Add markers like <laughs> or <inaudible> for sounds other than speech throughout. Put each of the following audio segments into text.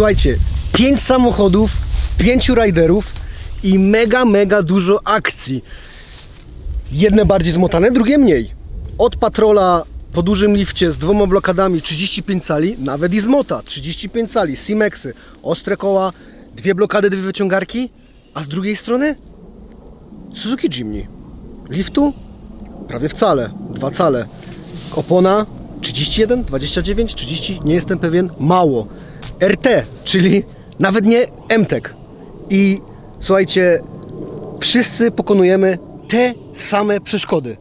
Słuchajcie, pięć samochodów, pięciu riderów i mega, mega dużo akcji. Jedne bardziej zmotane, drugie mniej. Od patrola po dużym lifcie z dwoma blokadami 35 cali, nawet i z mota 35 cali, Simexy, ostre koła, dwie blokady, dwie wyciągarki, a z drugiej strony Suzuki Jimny. Liftu prawie wcale, dwa cale. Opona 31, 29, 30, nie jestem pewien, mało. RT, czyli nawet nie MTEK. I słuchajcie, wszyscy pokonujemy te same przeszkody.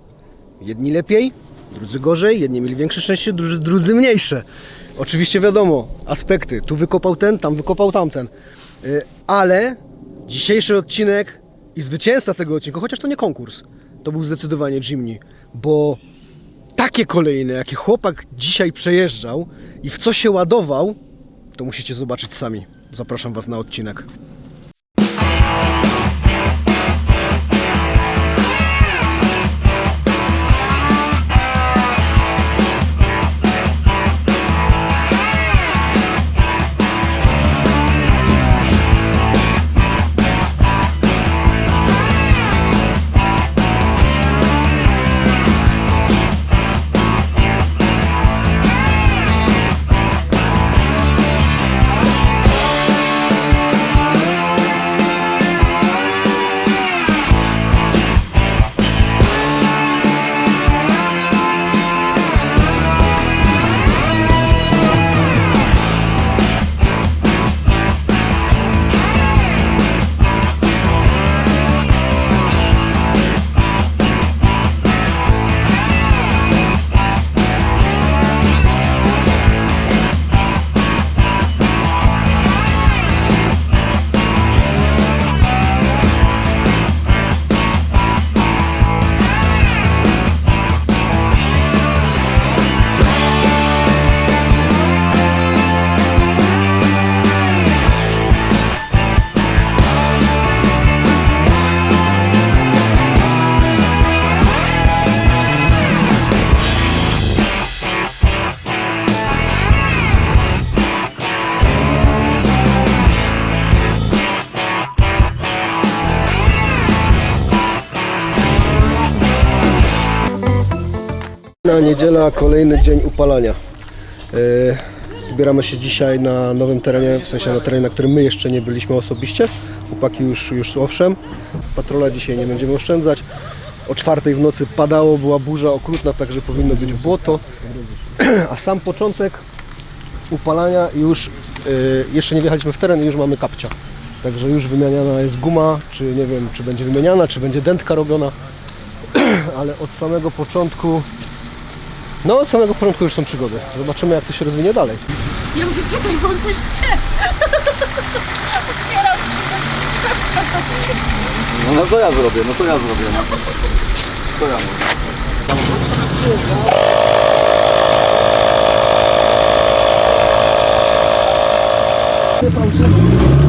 Jedni lepiej, drudzy gorzej, jedni mieli większe szczęście, drudzy, drudzy mniejsze. Oczywiście wiadomo, aspekty. Tu wykopał ten, tam wykopał tamten. Y, Ale dzisiejszy odcinek i zwycięzca tego odcinka, chociaż to nie konkurs, to był zdecydowanie Jimny, bo takie kolejne, jakie chłopak dzisiaj przejeżdżał i w co się ładował, to musicie zobaczyć sami. Zapraszam Was na odcinek. Niedziela kolejny dzień upalania. Yy, Zbieramy się dzisiaj na nowym terenie, w sensie na terenie, na którym my jeszcze nie byliśmy osobiście. Chłopaki już, już owszem. Patrola dzisiaj nie będziemy oszczędzać. O czwartej w nocy padało, była burza okrutna, także powinno być błoto. <clears throat> A sam początek upalania już, yy, jeszcze nie wjechaliśmy w teren i już mamy kapcia. Także już wymieniana jest guma, czy nie wiem, czy będzie wymieniana, czy będzie dętka robiona. <clears throat> Ale od samego początku no, od samego początku już są przygody. Zobaczymy, jak to się rozwinie dalej. Ja mówię, czekaj, bo on coś chce. Otwieram. No, no to ja zrobię, no to ja zrobię. No. To ja mówię. No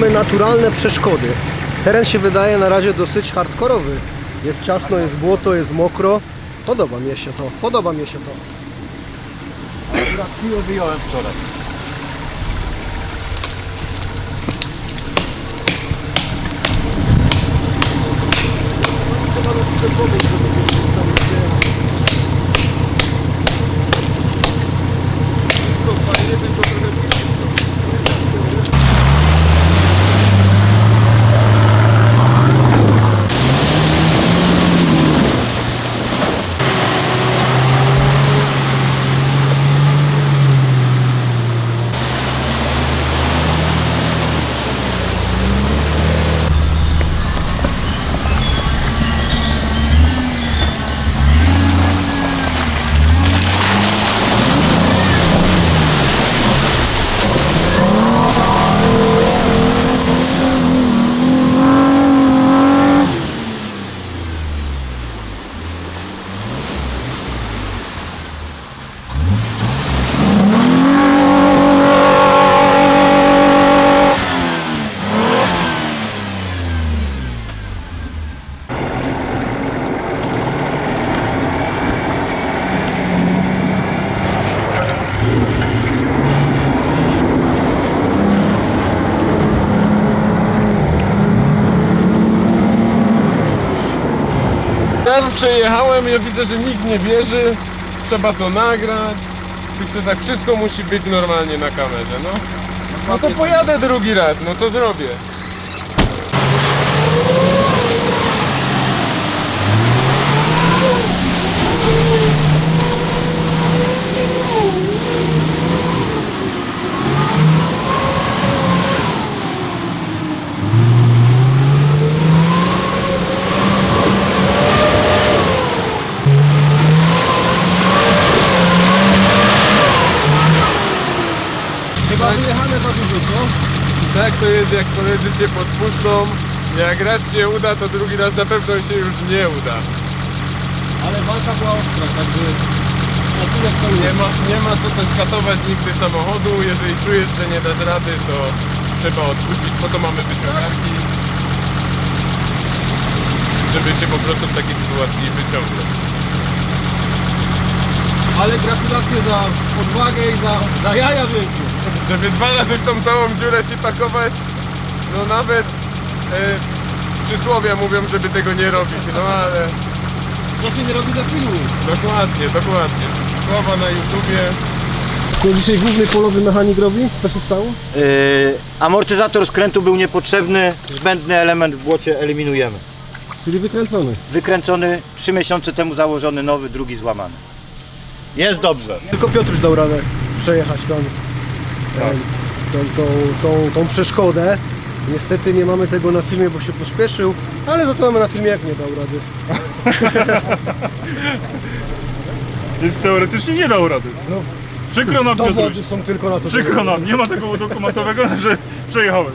mamy naturalne przeszkody. Teren się wydaje na razie dosyć hardkorowy. Jest ciasno, jest błoto, jest mokro. Podoba mi się to, podoba mi się to. Akurat piło wyjąłem wczoraj. Wszystko fajnie, tylko trochę przejechałem, ja widzę, że nikt nie wierzy, trzeba to nagrać. W tych czasach wszystko musi być normalnie na kamerze, no. No to pojadę drugi raz, no co zrobię? Wyjechane za dużo, co? Tak to jest, jak koledzy cię podpuszczą. Jak raz się uda, to drugi raz na pewno się już nie uda. Ale walka była ostra, także szacunek to Nie ma, nie ma co też katować nigdy samochodu. Jeżeli czujesz, że nie dasz rady, to trzeba odpuścić. Po to mamy wyciągarki. Żeby się po prostu w takiej sytuacji wyciągnąć. Ale gratulacje za odwagę i za, za jaja wielkie. Żeby dwa razy w tą samą dziurę się pakować, no nawet e, przysłowia mówią, żeby tego nie robić. No ale Co się nie robi dla filmu? dokładnie, dokładnie. Słowa na YouTubie. Co dzisiaj główny polowy mechanik robi? Co się stało? Yy, amortyzator skrętu był niepotrzebny, zbędny element w błocie eliminujemy. Czyli wykręcony. Wykręcony, 3 miesiące temu założony nowy, drugi złamany. Jest dobrze. Tylko Piotruś dał radę przejechać tam e, tą, tą, tą, tą przeszkodę. Niestety nie mamy tego na filmie, bo się pospieszył, ale za to mamy na filmie jak nie dał rady. <laughs> Więc teoretycznie nie dał rady. No, Przykro nam Piotruś. dowody są tylko na to, Przykro nam, nie ma tego udokumentowego, <laughs> że przejechałem.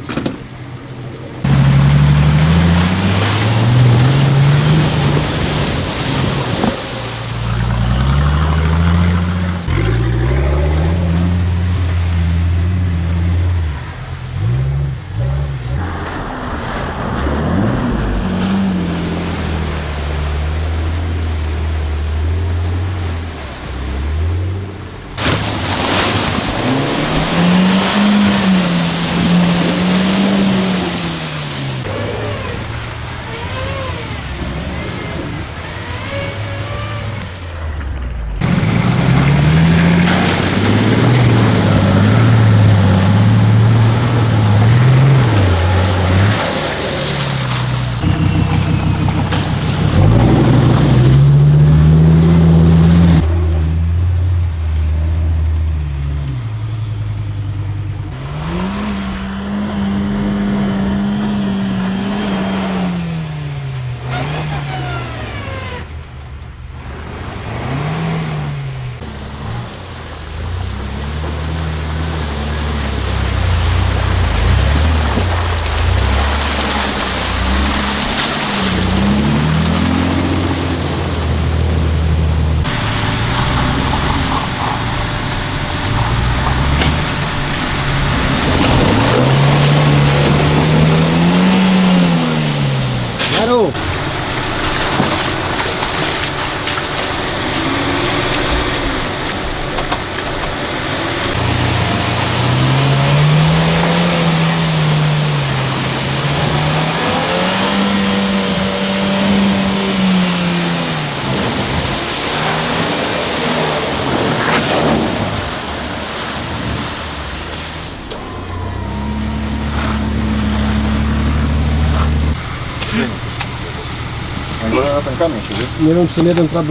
Na ten kamień siedzi. Nie wiem, czy jeden trap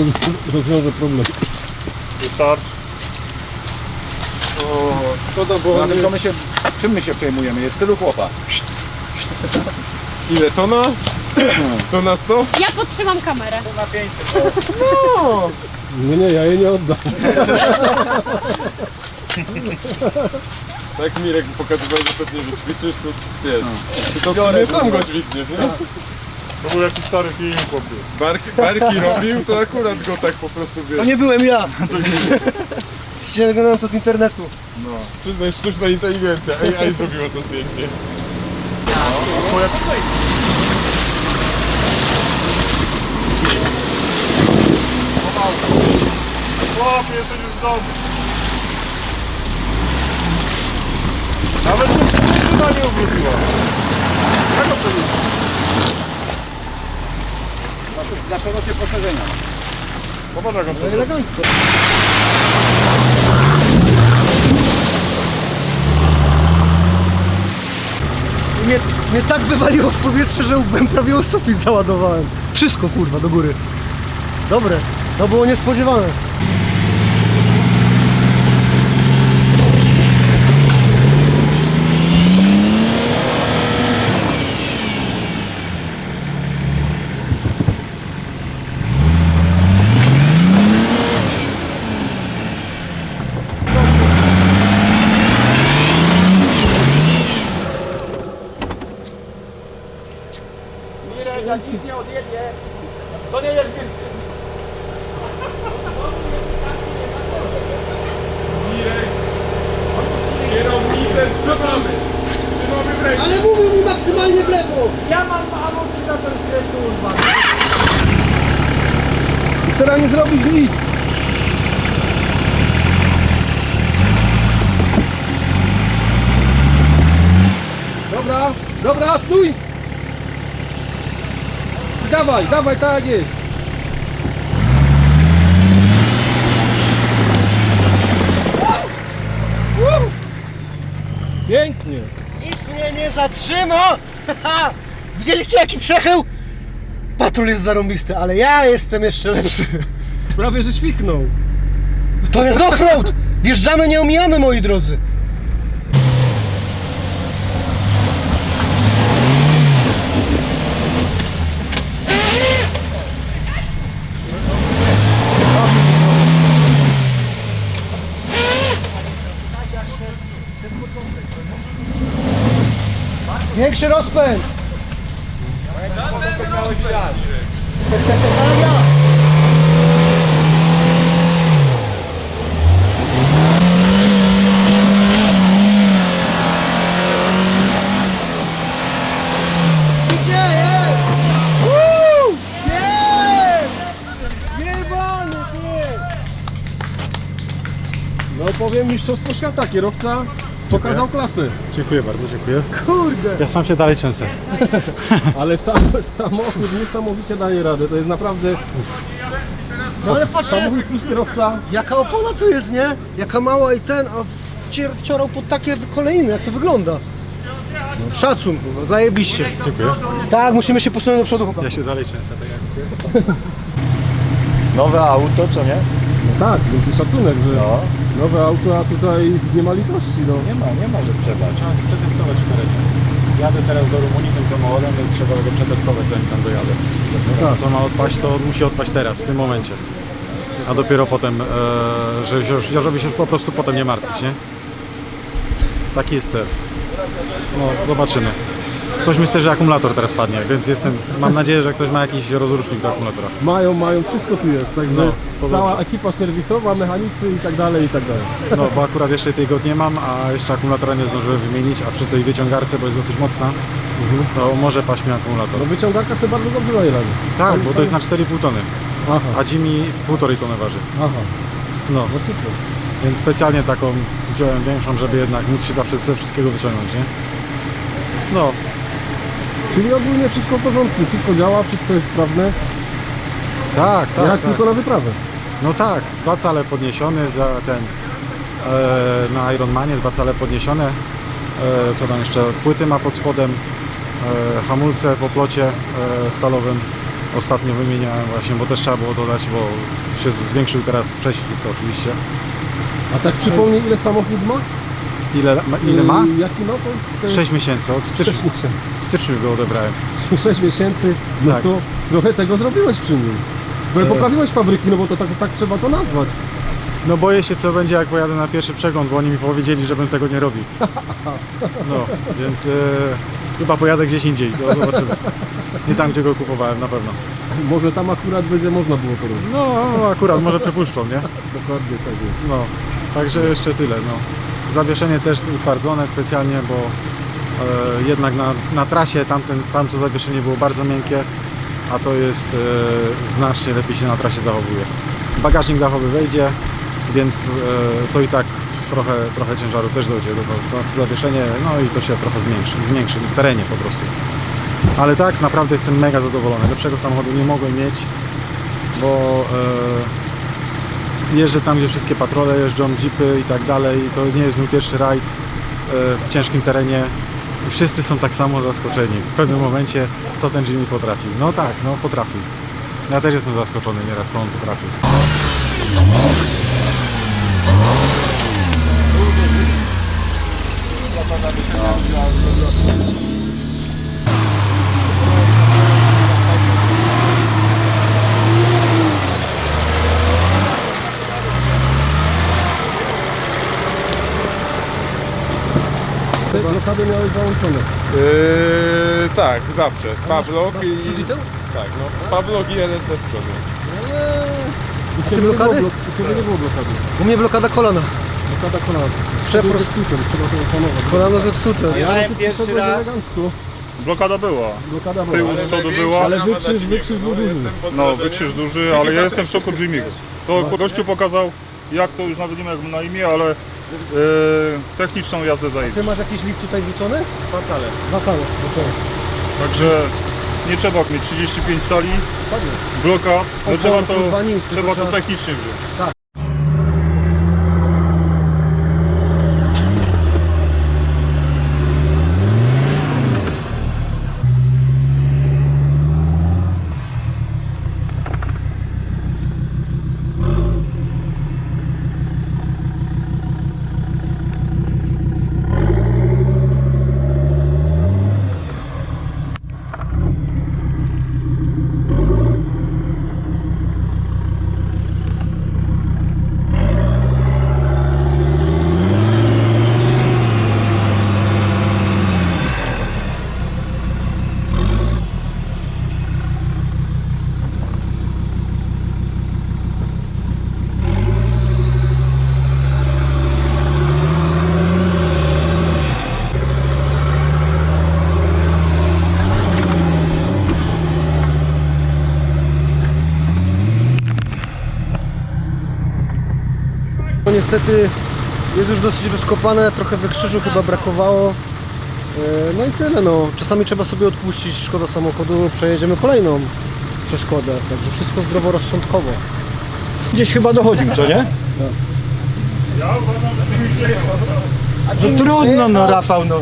rozwiąże problem. Wystarczy. Szkoda, bo Na tym to my się, czym my się przejmujemy? Jest tylu chłopa. ile tona? Tona 100? Ja podtrzymam kamerę. Nie, <laughs> nie, ja jej nie oddam. Tak Mirek pokazywał ostatnio, że ćwiczysz, to wiesz. Ty to w sumie sam go dźwigniesz, nie? To był jakiś stary film, chłopie. Barki, barki robił, to akurat go tak po prostu wiesz. To nie byłem ja! Ściągnąłem to z internetu. No, przyznaj, sztuczna inteligencja. AI zrobiła to zdjęcie. Chłopie, jesteś już w domu. Nawet się nie obróciła. Jak to jest? Za szerokie poszerzenia. Popatrz jak on to Elegancko. I Mnie, mnie tak wywaliło w powietrze, że łbem prawie o sufit załadowałem. Wszystko kurwa do góry. Dobre, to było niespodziewane. Mirek, jak nic nie odjedzie, to nie jest wielkie. Mirek, kierownicę trzymamy. Trzymamy w ręku. Ale mówił mi maksymalnie w lewo! Ja mam amortyzator skrętu urwany. Już teraz nie zrobisz nic. Dobra, dobra, stój! Dawaj, dawaj, tak jest. Pięknie. Nic mnie nie zatrzyma! <laughs> Widzieliście jaki przechył? Patrol jest zarąbisty, ale ja jestem jeszcze lepszy. Prawie, że świknął. To jest offroad! Wjeżdżamy, nie omijamy, moi drodzy. Większy rozpęd! Technologia! No powiem Mistrzostwo Świata, kierowca pokazał klasę. Dziękuję bardzo, dziękuję. Kurde! Ja sam się dalej trzęsę. <laughs> Ale sam, samochód niesamowicie daje radę, to jest naprawdę No ale patrzcie, samochód plus kierowca. jaka opona tu jest, nie? Jaka mała i ten, a wcier- wciorał pod takie kolejny, jak to wygląda. No, szacun, kurwa, zajebiście. Dziękuję. Tak, musimy się posunąć do przodu, chłopak. Ja się dalej trzęsę, tak jak <laughs> Nowe auto, co nie? Tak, wielki szacunek, że No. nowe auto, a tutaj nie ma litości. No. Nie ma, nie ma, że trzeba. Trzeba przetestować w terenie. Jadę teraz do Rumunii tym samochodem, więc trzeba go przetestować zanim tam dojadę. Tak. Co ma odpaść, to musi odpaść teraz, w tym momencie. A dopiero potem, e, że już, żeby się już po prostu potem nie martwić, nie? Taki jest cel. No, zobaczymy. Coś myślę, że akumulator teraz padnie, więc jestem, mam nadzieję, że ktoś ma jakiś rozrusznik do akumulatora. Mają, mają, wszystko tu jest, także No, to cała dobrze. ekipa serwisowa, mechanicy i tak dalej, i tak dalej. No, bo akurat jeszcze tego nie mam, a jeszcze akumulatora nie zdążyłem wymienić, a przy tej wyciągarce, bo jest dosyć mocna, to może paść mi akumulator. No wyciągarka sobie bardzo dobrze daje radę. Tak, bo to jest na 4,5 tony, Aha, a Jimmy 1,5 tony waży. aha, No, no super. więc specjalnie taką wziąłem większą, żeby jednak móc się zawsze ze wszystkiego wyciągnąć, nie? No, Czyli ogólnie wszystko w porządku, wszystko działa, wszystko jest sprawne. tak, tak, Jechać tak. tylko na wyprawę. No tak, dwa cale podniesione za ten e, na Ironmanie, dwa cale podniesione. E, co tam jeszcze? Płyty ma pod spodem, e, hamulce w oplocie e, stalowym. Ostatnio wymieniałem właśnie, bo też trzeba było dodać, bo się zwiększył teraz prześwit oczywiście. A tak przypomnij, ile samochód ma? Ile, ma- ile ma? Jaki no to jest... To jest 6 miesięcy, od 6 stycznia, miesięcy. Styczniu go odebrałem. 6 miesięcy, no Tak. to trochę tego zrobiłeś przy nim. Trochę E. poprawiłeś fabryki, no bo to tak, tak trzeba to nazwać. No boję się co będzie jak pojadę na pierwszy przegląd, bo oni mi powiedzieli, żebym tego nie robił. No, więc e, chyba pojadę gdzieś indziej, to zobaczymy. Nie tam, gdzie go kupowałem, na pewno. Może tam akurat będzie można było to robić. No, akurat może przepuszczą, nie? Dokładnie tak jest. No, także jeszcze tyle, no. Zawieszenie też utwardzone specjalnie, bo jednak na, na trasie tamten, tamto zawieszenie było bardzo miękkie, a to jest e, znacznie lepiej się na trasie zachowuje. Bagażnik dachowy wejdzie, więc e, to i tak trochę, trochę ciężaru też dojdzie do to, to zawieszenie, no i to się trochę zmniejszy, zmniejszy w terenie po prostu. Ale tak, naprawdę jestem mega zadowolony. Lepszego samochodu nie mogłem mieć, bo e, jeżdżę tam, gdzie wszystkie patrole jeżdżą, jeepy i tak dalej. To nie jest mój pierwszy rajd e, w ciężkim terenie. I wszyscy są tak samo zaskoczeni. W pewnym momencie, co ten Jimmy potrafi. No tak, no potrafi. Ja też jestem zaskoczony nieraz, co on potrafi. Blokady miałeś załączone. Yy, tak, zawsze. Z Pawlok Masz i... Tak, no. Z Pawlok i LS bez przodu. I ty blokady? U Ciebie nie było blokady. U mnie blokada kolana. Blokada kolana. Przeprost. Zepsutem, trzeba to opanować. Kolano zepsute. Jechałem pierwszy raz. elegancko. Blokada była. Blokada Z tyłu, była. z przodu była. Ale wykrzyż- wykrzyż był no, duży. No, wykrzyż duży, ale ja jestem w szoku Jimmy'ego. To gościu pokazał, jak to już nawet nie wiem jak mu na imię, ale techniczną jazdę Ty zajdzie. masz jakiś lift tutaj wrzucony? Dwa cale. Dwa całe. okej. Także nie trzeba mieć 35 cali, Ładnie. blokad, no Opon, trzeba to, kurwa, nic, tylko trzeba to trzeba- technicznie wziąć. No niestety jest już dosyć rozkopane, trochę wykrzyżu chyba brakowało. E, No i tyle no. Czasami trzeba sobie odpuścić, szkoda samochodu, przejedziemy kolejną przeszkodę. Także wszystko zdroworozsądkowo. Gdzieś chyba dochodził, co nie? No trudno, no Rafał, no.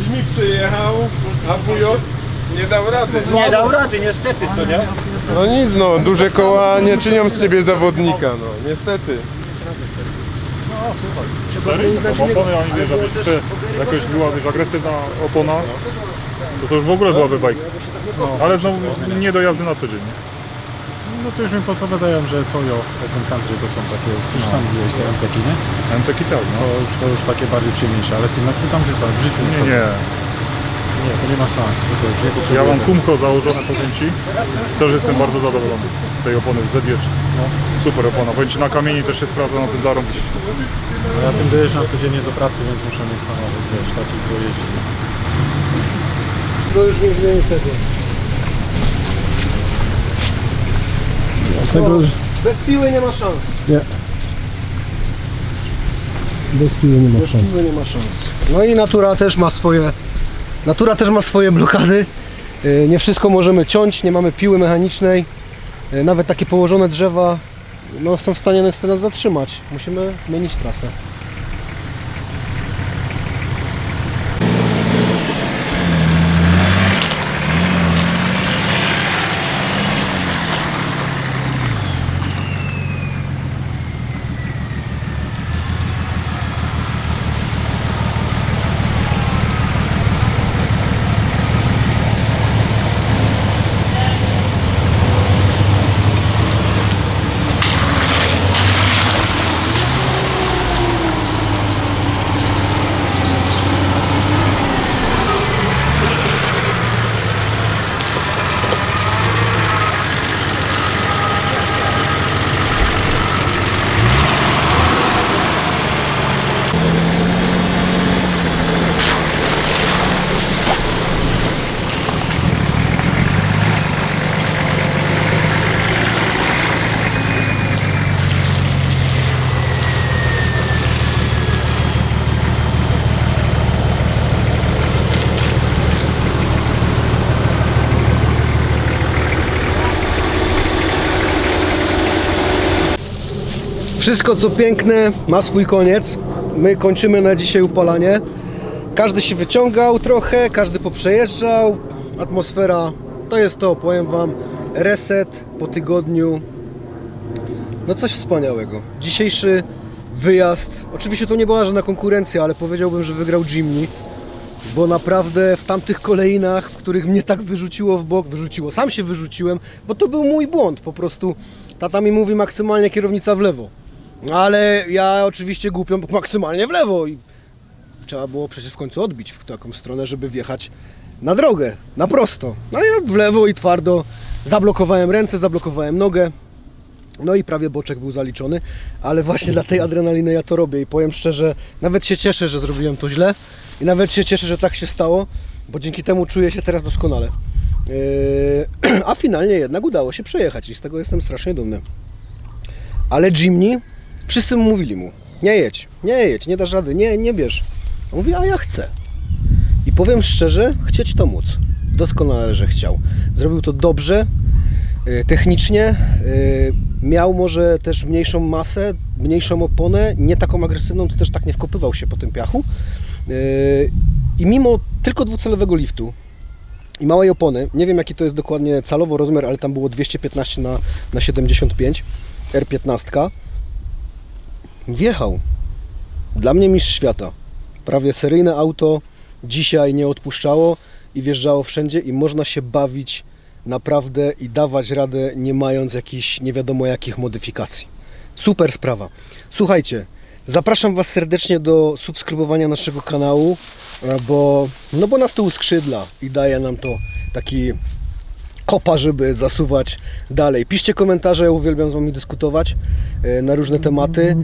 Jimmy przyjechał, a WJ nie dał rady. Nie dał rady, niestety, co nie? No nic no, duże koła nie czynią z ciebie zawodnika, no niestety. Na Bo silnik. opony ani wiesz, aby czy jakaś była wiesz, agresywna opona, to to już w ogóle byłaby bajka. Ale znowu nie do jazdy na co dzień. nie? No to już mi podpowiadają, że Toyo Open Country to są takie, już przecież sam mówiłeś te MTki, nie? MTK tak, no. To już, to już takie bardziej przyjemniejsze, ale Simexy tam życia, w życiu Nie, nie. Nie, to nie ma szans. To już nie Ja potrzebuję mam tego. kumko założone, Ci. Też jestem bardzo zadowolony z tej opony w Z1. No, super opona. Powiem Ci, na kamieni też się sprawdza na tym zarąbić. No Ja tym dojeżdżam codziennie do pracy, więc muszę mieć samochód, wiesz, taki co jeździ. To już nie zmieni tego. Tego już Bez piły nie ma szans. bez piły nie ma Bez piły nie ma szans. No i natura też ma swoje. Natura też ma swoje blokady. Yy, Nie wszystko możemy ciąć, nie mamy piły mechanicznej. Yy, Nawet takie położone drzewa no, są w stanie nas teraz zatrzymać. Musimy zmienić trasę. Wszystko co piękne ma swój koniec. My kończymy na dzisiaj upalanie. Każdy się wyciągał trochę, każdy poprzejeżdżał. Atmosfera to jest to, powiem Wam. Reset po tygodniu. No coś wspaniałego. Dzisiejszy wyjazd. Oczywiście to nie była żadna konkurencja, ale powiedziałbym, że wygrał Jimny. Bo naprawdę w tamtych kolejnach, w których mnie tak wyrzuciło w bok, wyrzuciło, sam się wyrzuciłem, bo to był mój błąd. Po prostu tata mi mówi maksymalnie kierownica w lewo. Ale ja oczywiście głupią <laughs> maksymalnie w lewo i trzeba było przecież w końcu odbić w taką stronę, żeby wjechać na drogę, na prosto. No ja w lewo i twardo zablokowałem ręce, zablokowałem nogę. No i prawie boczek był zaliczony, ale właśnie dla tej adrenaliny ja to robię i powiem szczerze, nawet się cieszę, że zrobiłem to źle i nawet się cieszę, że tak się stało, bo dzięki temu czuję się teraz doskonale. Yy, <clears throat> a finalnie jednak udało się przejechać i z tego jestem strasznie dumny. Ale Jimny, wszyscy mówili mu, nie jedź, nie jedź, nie dasz rady, nie, nie bierz. On mówi, a ja chcę. I powiem szczerze, chcieć to móc. Doskonale, że chciał. Zrobił to dobrze, y, technicznie. y, Miał może też mniejszą masę, mniejszą oponę, nie taką agresywną, to też tak nie wkopywał się po tym piachu. Y, I mimo tylko dwucelowego liftu i małej opony, nie wiem jaki to jest dokładnie calowo rozmiar, ale tam było 215 na, na 75 R15, wjechał. Dla mnie mistrz świata. Prawie seryjne auto dzisiaj nie odpuszczało i wjeżdżało wszędzie i można się bawić naprawdę i dawać radę nie mając jakichś nie wiadomo jakich modyfikacji. Super sprawa. Słuchajcie, zapraszam Was serdecznie do subskrybowania naszego kanału, e, bo, no bo nas to uskrzydla i daje nam to taki kopa, żeby zasuwać dalej. Piszcie komentarze, ja uwielbiam z Wami dyskutować e, na różne tematy.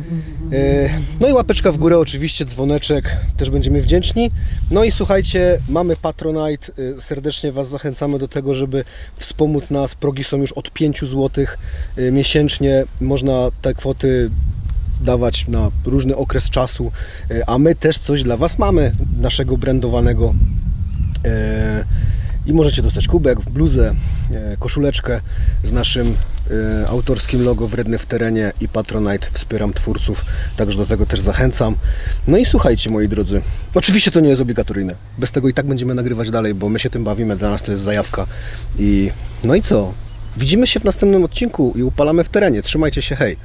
E, No i łapeczka w górę oczywiście, dzwoneczek, też będziemy wdzięczni. No i słuchajcie, mamy Patronite, E, serdecznie Was zachęcamy do tego, żeby wspomóc nas. Progi są już od 5 zł miesięcznie, można te kwoty dawać na różny okres czasu, a my też coś dla Was mamy, naszego brandowanego i możecie dostać kubek, bluzę, e, koszuleczkę z naszym e, autorskim logo Wredny w terenie i Patronite wspieram twórców, także do tego też zachęcam. No i słuchajcie moi drodzy, oczywiście to nie jest obligatoryjne, bez tego i tak będziemy nagrywać dalej, bo my się tym bawimy, dla nas to jest zajawka i no i co? Widzimy się w następnym odcinku i upalamy w terenie, trzymajcie się, hej!